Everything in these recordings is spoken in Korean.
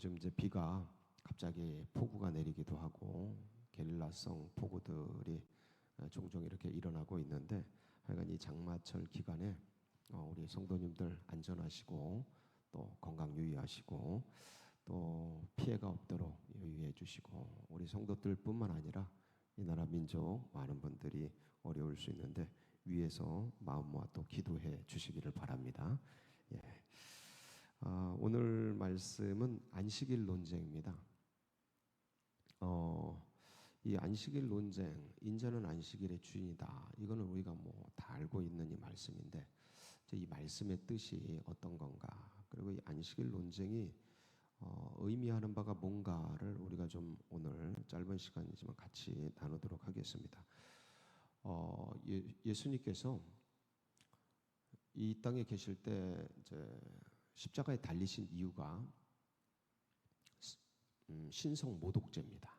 요즘 이제 비가 갑자기 폭우가 내리기도 하고 게릴라성 폭우들이 어, 종종 이렇게 일어나고 있는데 하여간 이 장마철 기간에 어, 우리 성도님들 안전하시고 또 건강 유의하시고 또 피해가 없도록 유의해 주시고 우리 성도들뿐만 아니라 이 나라 민족 많은 분들이 어려울 수 있는데 위에서 마음 모아 또 기도해 주시기를 바랍니다. 예. 아, 오늘 말씀은 안식일 논쟁입니다. 어, 이 안식일 논쟁, 인자는 안식일의 주인이다. 이거는 우리가 뭐 다 알고 있는 이 말씀인데, 이 말씀의 뜻이 어떤 건가? 그리고 이 안식일 논쟁이 어, 의미하는 바가 뭔가를 우리가 좀 오늘 짧은 시간이지만 같이 나누도록 하겠습니다. 어, 예, 수님께서 이 땅에 계실 때 이제 십자가에 달리신 이유가 음, 신성 모독죄입니다.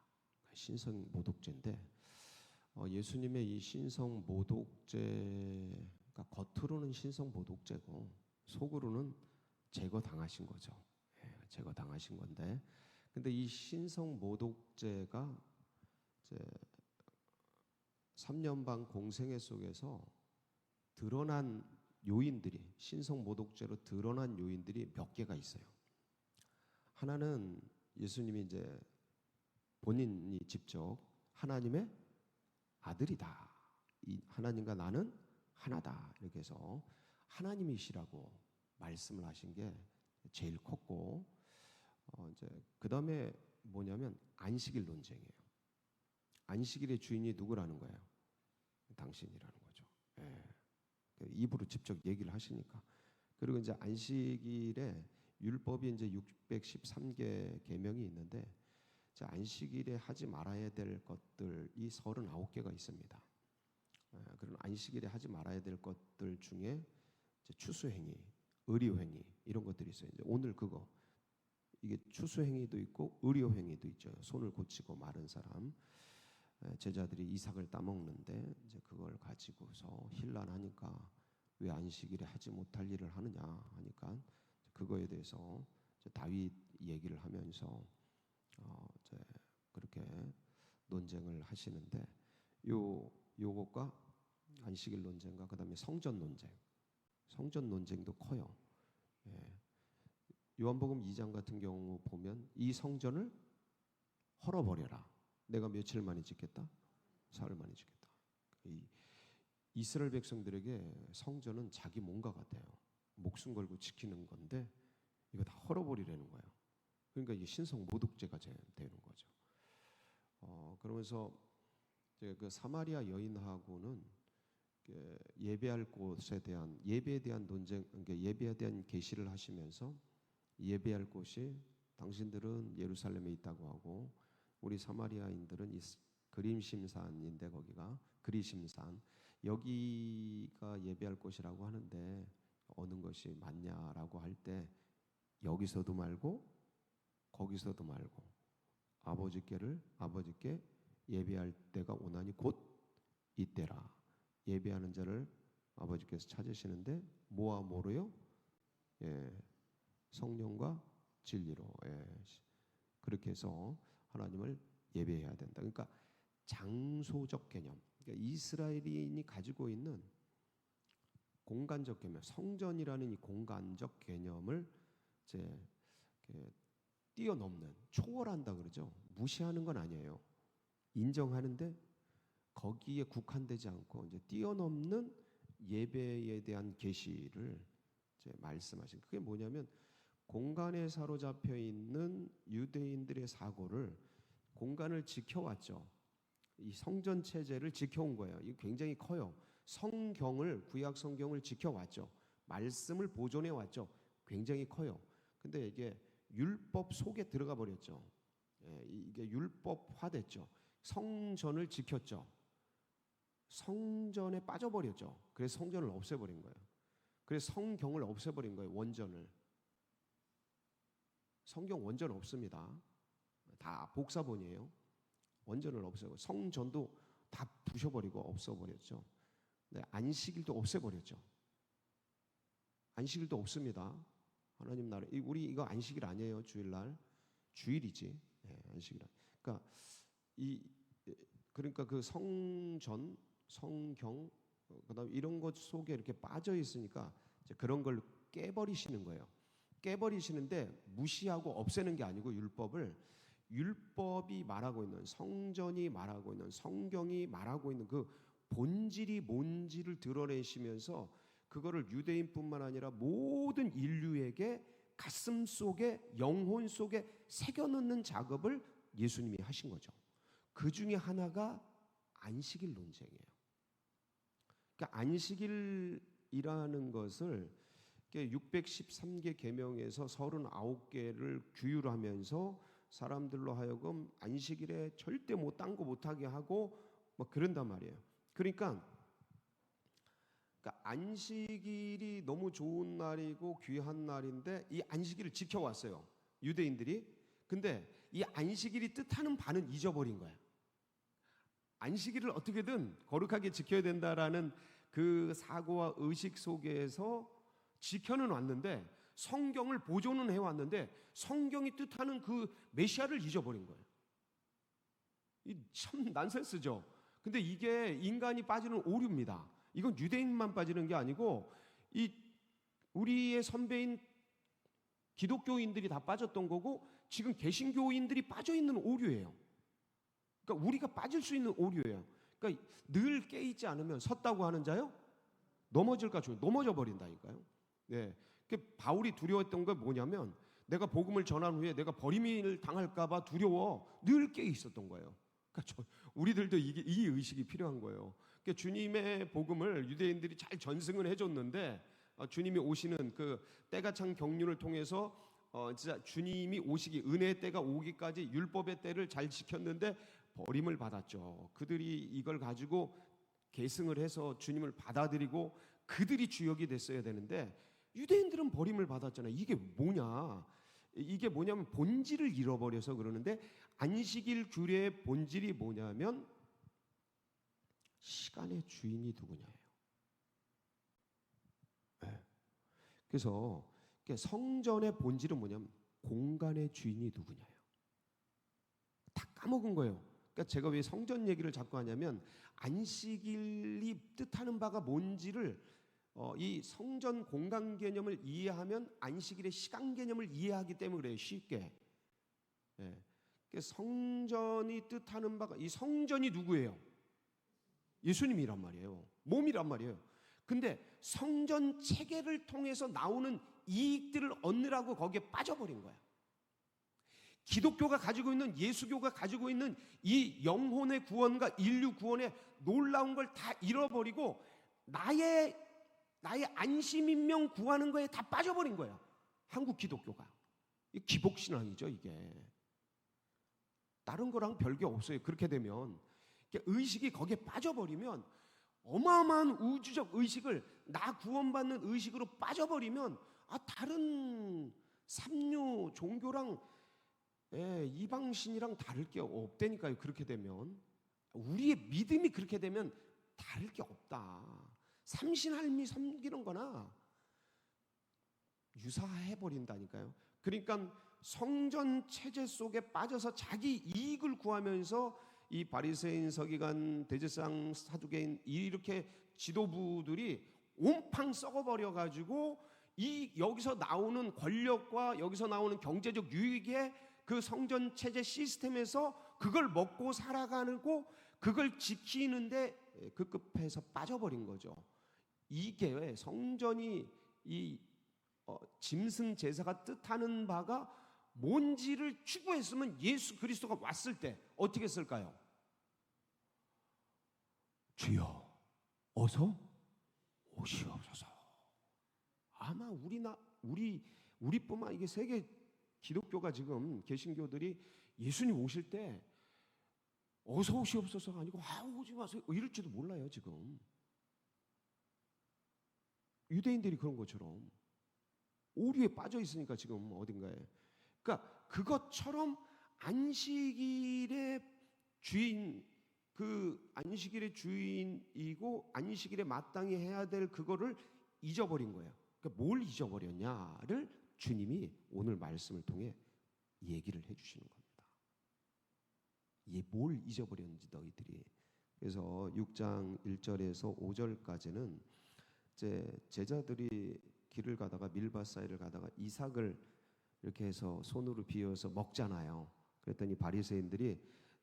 신성 모독죄인데 어, 예수님의 이 신성 모독죄가 겉으로는 신성 모독죄고 속으로는 제거 당하신 거죠. 예, 제거 당하신 건데 근데 이 신성 모독죄가 이제 3년 반 공생애 속에서 드러난 요인들이 신성 모독죄로 드러난 요인들이 몇 개가 있어요. 하나는 예수님이 이제 본인이 직접 하나님의 아들이다. 이 하나님과 나는 하나다. 이렇게 해서 하나님이시라고 말씀을 하신 게 제일 컸고 어 이제 그다음에 뭐냐면 안식일 논쟁이에요. 안식일의 주인이 누구라는 거예요? 당신이라는 거죠. 예. 그 입으로 직접 얘기를 하시니까. 그리고 이제 안식일에 율법이 이제 613개 계명이 있는데 안식일에 하지 말아야 될 것들이 39개가 있습니다. 그런 안식일에 하지 말아야 될 것들 중에 추수행위, 의료행위 이런 것들이 있어요. 이제 오늘 그거 이게 추수행위도 있고 의료행위도 있죠. 손을 고치고 마른 사람. 제자들이 이삭을 따먹는데 이제 그걸 가지고서 힐난하니까 왜 안식일에 하지 못할 일을 하느냐 하니까 그거에 대해서 다윗 얘기를 하면서 어 이제 그렇게 논쟁을 하시는데 요 요것과 안식일 논쟁과 그다음에 성전 논쟁 성전 논쟁도 커요. 예. 요한복음 2장 같은 경우 보면 이 성전을 헐어버려라. 내가 며칠 만에 짓겠다? 사흘 만에 짓겠다. 이 이스라엘 백성들에게 성전은 자기 몸과 같아요. 목숨 걸고 지키는 건데 이거 다 헐어버리라는 거예요. 그러니까 이게 신성 모독죄가 되는 거죠. 어, 그러면서 그 사마리아 여인하고는 예배할 곳에 대한 예배에 대한 논쟁, 그러니까 예배에 대한 계시를 하시면서 예배할 곳이 당신들은 예루살렘에 있다고 하고 우리 사마리아인들은 그림심산인데 거기가. 그리심산. 여기가 예배할 곳이라고 하는데 어느 것이 맞냐라고 할 때 여기서도 말고 거기서도 말고 아버지께를 아버지께 예배할 때가 오나니 곧 이때라. 예배하는 자를 아버지께서 찾으시는데 뭐와 뭐로요? 예, 성령과 진리로. 예, 그렇게 해서 하나님을 예배해야 된다. 그러니까 장소적 개념. 그러니까 이스라엘인이 가지고 있는 공간적 개념, 성전이라는 이 공간적 개념을 이제 뛰어넘는 초월한다 그러죠. 무시하는 건 아니에요. 인정하는데 거기에 국한되지 않고 이제 뛰어넘는 예배에 대한 계시를 이제 말씀하신 그게 뭐냐면 공간에 사로잡혀 있는 유대인들의 사고를 공간을 지켜왔죠. 이 성전 체제를 지켜온 거예요. 이거 굉장히 커요. 성경을 구약 성경을 지켜왔죠. 말씀을 보존해 왔죠. 굉장히 커요. 근데 이게 율법 속에 들어가 버렸죠. 예, 이게 율법화됐죠. 성전을 지켰죠. 성전에 빠져버렸죠. 그래서 성전을 없애버린 거예요. 그래서 성경을 없애버린 거예요. 원전을. 성경 원전 없습니다. 다 복사본이에요. 원전을 없애고 성전도 다 부셔버리고 없어버렸죠. 네, 안식일도 없애버렸죠. 안식일도 없습니다. 하나님 나라 우리 이거 안식일 아니에요 주일날 주일이지. 예, 안식이라. 그러니까 이 예, 그러니까 그 성전, 성경 어, 그다음 에 이런 것 속에 이렇게 빠져 있으니까 그런 걸 깨버리시는 거예요. 깨버리시는데 무시하고 없애는 게 아니고 율법을 율법이 말하고 있는 성전이 말하고 있는 성경이 말하고 있는 그 본질이 뭔지를 드러내시면서 그거를 유대인뿐만 아니라 모든 인류에게 가슴 속에 영혼 속에 새겨 넣는 작업을 예수님이 하신 거죠. 그 중에 하나가 안식일 논쟁이에요. 그러니까 안식일이라는 것을 613개 계명에서 39개를 규율하면서 사람들로 하여금 안식일에 절대 못딴거 못하게 하고 뭐 그런단 말이에요. 그러니까, 그러니까 안식일이 너무 좋은 날이고 귀한 날인데 이 안식일을 지켜왔어요. 유대인들이. 근데 이 안식일이 뜻하는 바는 잊어버린 거야. 안식일을 어떻게든 거룩하게 지켜야 된다라는 그 사고와 의식 속에서 지켜는 왔는데 성경을 보존은 해왔는데 성경이 뜻하는 그 메시아를 잊어버린 거예요. 이참 난센스죠. 근데 이게 인간이 빠지는 오류입니다. 이건 유대인만 빠지는 게 아니고 이 우리의 선배인 기독교인들이 다 빠졌던 거고 지금 개신교인들이 빠져 있는 오류예요. 그러니까 우리가 빠질 수 있는 오류예요. 그러니까 늘 깨있지 않으면 섰다고 하는 자요 넘어질까 죠 넘어져 버린다니까요. 네. 그 바울이 두려웠던 게 뭐냐면 내가 복음을 전한 후에 내가 버림을 당할까봐 두려워 늘 깨 있었던 거예요. 그러니까 저, 우리들도 이게 이 의식이 필요한 거예요. 그러니까 주님의 복음을 유대인들이 잘 전승을 해줬는데 어, 주님이 오시는 그 때가 찬 경륜을 통해서 어, 진짜 주님이 오시기 은혜의 때가 오기까지 율법의 때를 잘 지켰는데 버림을 받았죠. 그들이 이걸 가지고 계승을 해서 주님을 받아들이고 그들이 주역이 됐어야 되는데 유대인들은 버림을 받았잖아요. 이게 뭐냐? 이게 뭐냐면 본질을 잃어버려서 그러는데 안식일 규례의 본질이 뭐냐면 시간의 주인이 누구냐예요. 네. 그래서 성전의 본질은 뭐냐면 공간의 주인이 누구냐예요. 다 까먹은 거예요. 그러니까 제가 왜 성전 얘기를 자꾸 하냐면 안식일이 뜻하는 바가 뭔지를 어, 이 성전 공간 개념을 이해하면 안식일의 시간 개념을 이해하기 때문에 그래요. 쉽게. 예. 성전이 뜻하는 바가 이 성전이 누구예요? 예수님이란 말이에요. 몸이란 말이에요. 근데 성전 체계를 통해서 나오는 이익들을 얻느라고 거기에 빠져버린 거야. 기독교가 가지고 있는 예수교가 가지고 있는 이 영혼의 구원과 인류 구원의 놀라운 걸 다 잃어버리고 나의 나의 안심인명 구하는 거에 다 빠져버린 거야. 한국 기독교가. 이 기복신앙이죠, 이게. 다른 거랑 별게 없어요. 그렇게 되면. 의식이 거기에 빠져버리면 어마어마한 우주적 의식을 나 구원받는 의식으로 빠져버리면 아, 다른 삼류 종교랑 예, 이방신이랑 다를 게 없다니까요. 그렇게 되면. 우리의 믿음이 그렇게 되면 다를 게 없다. 삼신할미 섬기는 거나 유사해 버린다니까요. 그러니까 성전 체제 속에 빠져서 자기 이익을 구하면서 이 바리새인 서기관 대제상 사두개인 이렇게 지도부들이 온팡 썩어버려 가지고 이 여기서 나오는 권력과 여기서 나오는 경제적 유익에 그 성전 체제 시스템에서 그걸 먹고 살아가고 그걸 지키는데 급급해서 빠져버린 거죠. 이게 성전이 이 어, 짐승 제사가 뜻하는 바가 뭔지를 추구했으면 예수 그리스도가 왔을 때 어떻게 했을까요? 주여 어서 오시옵소서. 아마 우리나 우리 우리뿐만 이게 세계 기독교가 지금 개신교들이 예수님 오실 때 어서 오시옵소서가 아니고 아 오지 마세요 이럴지도 몰라요 지금. 유대인들이 그런 것처럼 오류에 빠져 있으니까 지금 어딘가에. 그러니까 그것처럼 안식일의 주인 그 안식일의 주인이고 안식일에 마땅히 해야 될 그거를 잊어버린 거예요. 그러니까 뭘 잊어버렸냐를 주님이 오늘 말씀을 통해 얘기를 해주시는 겁니다. 이뭘 잊어버렸는지 너희들이 그래서 6장 1절에서 5절까지는 이 제 제자들이 길을 가다가 밀밭 사이를 가다가 이삭을 이렇게 해서 손으로 비어서 먹잖아요. 그랬더니 바리새인들이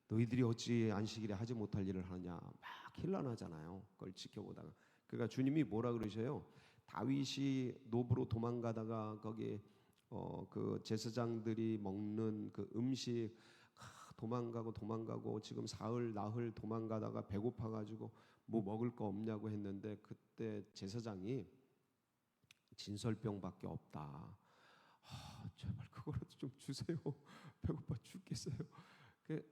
너희들이 어찌 안식일에 하지 못할 일을 하느냐 막 힐난하잖아요. 그걸 지켜보다가 그러니까 주님이 뭐라 그러셔요? 다윗이 노브로 도망가다가 거기 어그 제사장들이 먹는 그 음식 하, 도망가고 도망가고 지금 사흘 나흘 도망가다가 배고파 가지고 뭐 먹을 거 없냐고 했는데 그때 제사장이 진설병밖에 없다. 아, 제발 그거라도 좀 주세요. 배고파 죽겠어요. 그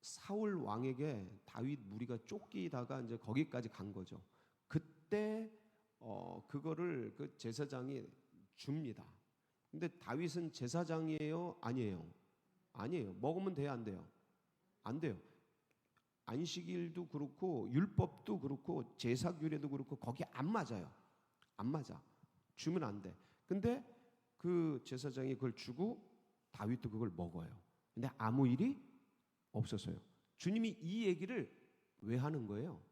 사울 왕에게 다윗 무리가 쫓기다가 이제 거기까지 간 거죠. 그때 어 그거를 그 제사장이 줍니다. 근데 다윗은 제사장이에요? 아니에요? 아니에요. 먹으면 돼요, 안 돼요? 안 돼요. 안식일도 그렇고 율법도 그렇고 제사 규례도 그렇고 거기 안 맞아요. 안 맞아. 주면 안 돼. 근데 그 제사장이 그걸 주고 다윗도 그걸 먹어요. 근데 아무 일이 없었어요. 주님이 이 얘기를 왜 하는 거예요?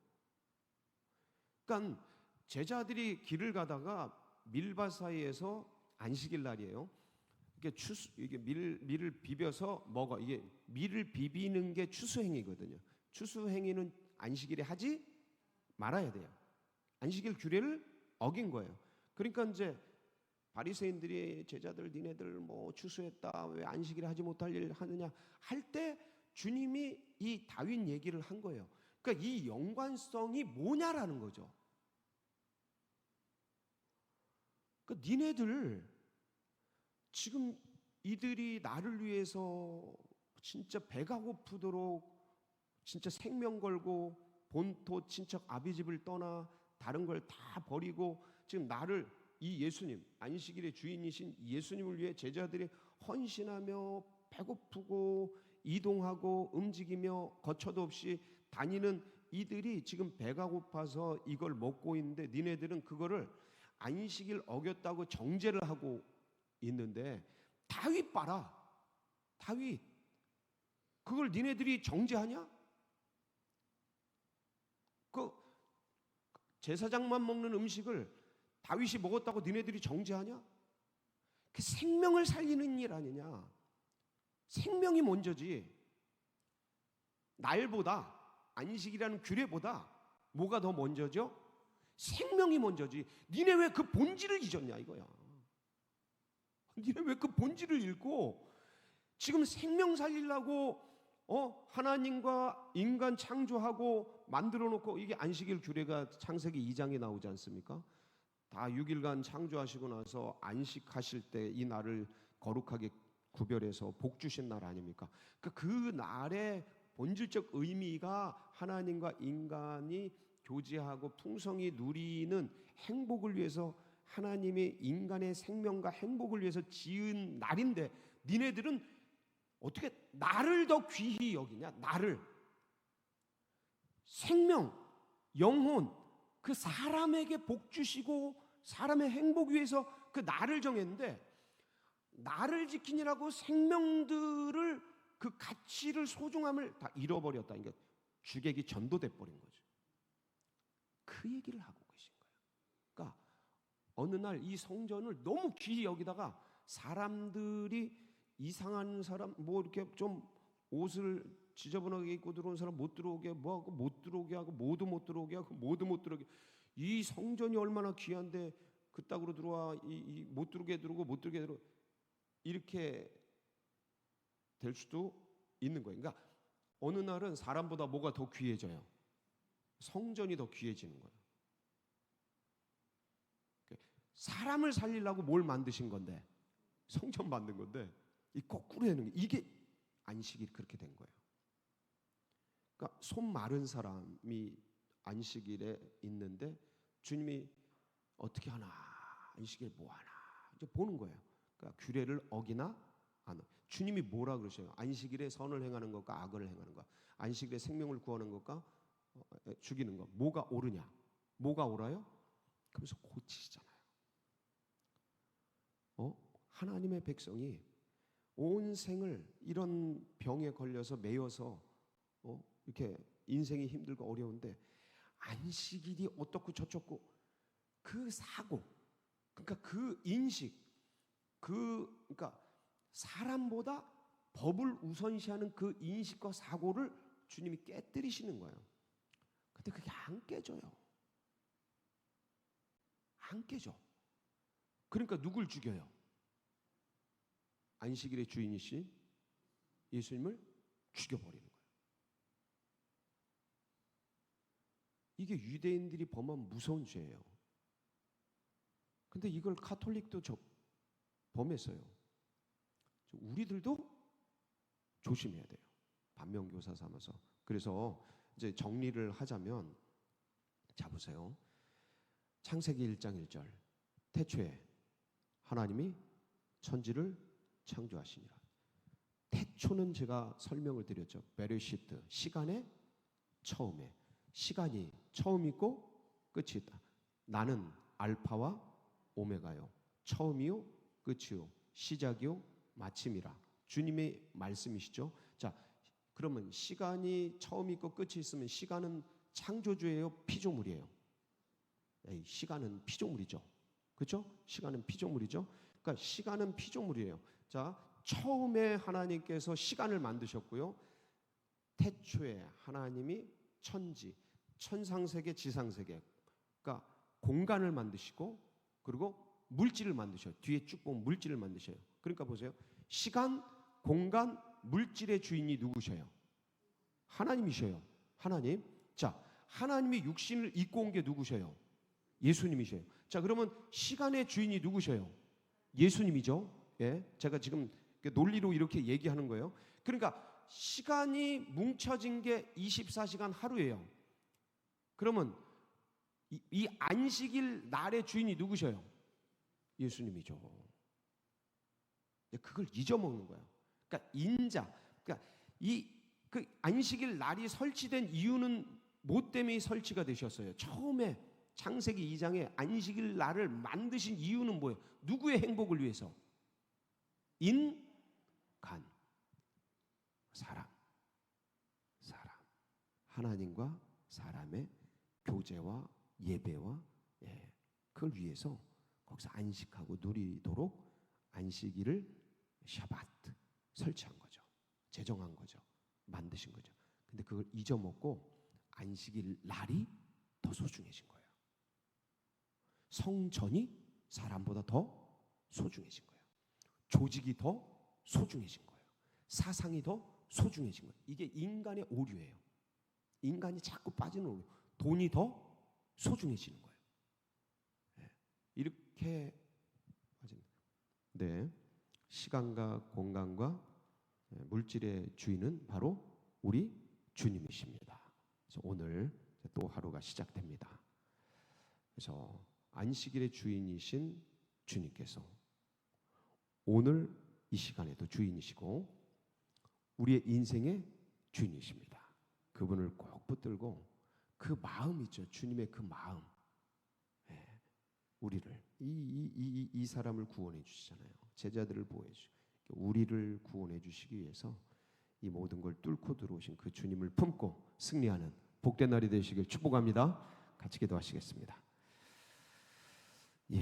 그러니까 제자들이 길을 가다가 밀밭 사이에서 안식일 날이에요. 이게 추수 이게 밀 밀을 비벼서 먹어. 이게 밀을 비비는 게 추수행위거든요. 추수 행위는 안식일에 하지 말아야 돼요. 안식일 규례를 어긴 거예요. 그러니까 이제 바리새인들이 제자들 니네들 뭐 추수했다 왜 안식일에 하지 못할 일 하느냐 할 때 주님이 이 다윈 얘기를 한 거예요. 그러니까 이 연관성이 뭐냐라는 거죠. 그러니까 니네들 지금 이들이 나를 위해서 진짜 배가 고프도록 진짜 생명 걸고 본토 친척 아비 집을 떠나 다른 걸 다 버리고 지금 나를 이 예수님 안식일의 주인이신 예수님을 위해 제자들이 헌신하며 배고프고 이동하고 움직이며 거처도 없이 다니는 이들이 지금 배가 고파서 이걸 먹고 있는데 니네들은 그거를 안식일 어겼다고 정죄를 하고 있는데 다윗 봐라 다윗 그걸 니네들이 정죄하냐? 그 제사장만 먹는 음식을 다윗이 먹었다고 니네들이 정죄하냐? 그 생명을 살리는 일 아니냐? 생명이 먼저지. 날보다 안식이라는 규례보다 뭐가 더 먼저죠? 생명이 먼저지. 니네 왜 그 본질을 잊었냐 이거야. 니네 왜 그 본질을 잃고 지금 생명 살리려고 어 하나님과 인간 창조하고 만들어 놓고 이게 안식일 규례가 창세기 2장에 나오지 않습니까? 다 6일간 창조하시고 나서 안식하실 때 이 날을 거룩하게 구별해서 복 주신 날 아닙니까? 그, 그 날의 본질적 의미가 하나님과 인간이 교제하고 풍성히 누리는 행복을 위해서 하나님이 인간의 생명과 행복을 위해서 지은 날인데 니네들은 어떻게 나를 더 귀히 여기냐? 나를 생명, 영혼 그 사람에게 복 주시고 사람의 행복 위해서 그 나를 정했는데 나를 지키느라고 생명들을 그 가치를 소중함을 다 잃어버렸다. 그러니까 주객이 전도돼 버린 거죠. 그 얘기를 하고 계신 거예요. 그러니까 어느 날 이 성전을 너무 귀히 여기다가 사람들이 이상한 사람 뭐 이렇게 좀 옷을 지저분하게 입고 들어온 사람 못 들어오게 뭐 하고 못 들어오게 하고 모두 못 들어오게 하고 모두 못 들어오게 이 성전이 얼마나 귀한데 그따구로 들어와 이못 들어오게 들어오고 못 들어오게 들어 이렇게 될 수도 있는 거예요. 그러니까 어느 날은 사람보다 뭐가 더 귀해져요. 성전이 더 귀해지는 거예요. 사람을 살리려고 뭘 만드신 건데 성전 만든 건데 이 거꾸로 되는 게 이게 안식이 그렇게 된 거예요. 그러니까 손 마른 사람이 안식일에 있는데 주님이 어떻게 하나 안식일 뭐 하나 이제 보는 거예요. 그러니까 규례를 어기나 안 어. 주님이 뭐라 그러셔요? 안식일에 선을 행하는 것과 악을 행하는 것, 안식일에 생명을 구하는 것과 어, 죽이는 것, 뭐가 옳으냐? 뭐가 옳아요? 그러면서 고치시잖아요. 어? 하나님의 백성이 온 생을 이런 병에 걸려서 매여서 어? 이렇게 인생이 힘들고 어려운데 안식일이 어떻고 저쩌고 그 사고 그러니까 그 인식 그 그러니까 사람보다 법을 우선시하는 그 인식과 사고를 주님이 깨뜨리시는 거예요. 근데 그게 안 깨져요. 안 깨져. 그러니까 누굴 죽여요? 안식일의 주인이신 예수님을 죽여버리는 거예요. 이게 유대인들이 범한 무서운 죄예요. 근데 이걸 카톨릭도 저, 범했어요. 우리들도 조심해야 돼요. 반면교사 삼아서. 그래서 이제 정리를 하자면 자 보세요. 창세기 1장 1절. 태초에 하나님이 천지를 창조하시니라. 태초는 제가 설명을 드렸죠. 베르시트 시간의 처음에 시간이 처음 있고 끝이 있다. 나는 알파와 오메가요. 처음이요, 끝이요, 시작이요, 마침이라. 주님의 말씀이시죠. 자, 그러면 시간이 처음 있고 끝이 있으면 시간은 창조주예요, 피조물이에요. 에이, 시간은 피조물이죠. 그렇죠? 시간은 피조물이죠. 그러니까 시간은 피조물이에요. 자, 처음에 하나님께서 시간을 만드셨고요. 태초에 하나님이 천지, 천상 세계, 지상 세계, 그러니까 공간을 만드시고 그리고 물질을 만드셔요. 뒤에 쭉 보면 물질을 만드셔요. 그러니까 보세요. 시간, 공간, 물질의 주인이 누구셔요? 하나님이셔요. 하나님. 자, 하나님이 육신을 입고 온 게 누구셔요? 예수님이셔요. 자, 그러면 시간의 주인이 누구셔요? 예수님이죠. 예. 제가 지금 논리로 이렇게 얘기하는 거예요. 그러니까 시간이 뭉쳐진 게 24시간 하루예요. 그러면 이, 이 안식일 날의 주인이 누구셔요? 예수님이죠. 그걸 잊어먹는 거예요. 그러니까 인자, 그러니까 이 그 안식일 날이 설치된 이유는 뭐 때문에 설치가 되셨어요? 처음에 창세기 2장에 안식일 날을 만드신 이유는 뭐예요? 누구의 행복을 위해서? 인간, 사람, 사람, 하나님과 사람의 교제와 예배와 예, 그걸 위해서 거기서 안식하고 누리도록 안식일을 샤바트 설치한 거죠. 제정한 거죠. 만드신 거죠. 근데 그걸 잊어먹고 안식일 날이 더 소중해진 거예요. 성전이 사람보다 더 소중해진 거예요. 조직이 더 소중해진 거예요. 사상이 더 소중해진 거예요. 이게 인간의 오류예요. 인간이 자꾸 빠지는 오류. 돈이 더 소중해지는 거예요. 네. 이렇게 네. 시간과 공간과 예, 물질의 주인은 바로 우리 주님이십니다. 그래서 오늘 또 하루가 시작됩니다. 그래서 안식일의 주인이신 주님께서 오늘 이 시간에도 주인이시고 우리의 인생의 주인이십니다. 그분을 꼭 붙들고 그 마음 있죠. 주님의 그 마음. 예, 우리를 이, 이, 이, 이 사람을 구원해 주시잖아요. 제자들을 보호해 주. 우리를 구원해 주시기 위해서 이 모든 걸 뚫고 들어오신 그 주님을 품고 승리하는 복된 날이 되시길 축복합니다. 같이 기도하시겠습니다. 예.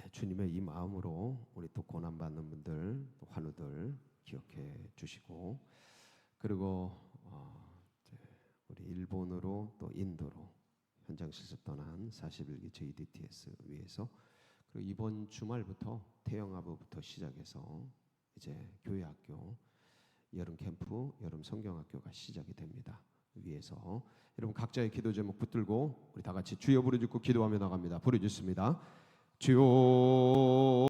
예 주님의 이 마음으로 우리 또 고난 받는 분들, 또 환우들 기억해 주시고 그리고 어, 우리 일본으로 또 인도로 현장 실습 떠난 41기 JDTS 위해서 그리고 이번 주말부터 태영아부부터 시작해서 이제 교회 학교 여름 캠프 여름 성경학교가 시작이 됩니다. 위해서 여러분 각자의 기도 제목 붙들고 우리 다 같이 주여 부르짖고 기도하며 나갑니다. 부르짖습니다. 주여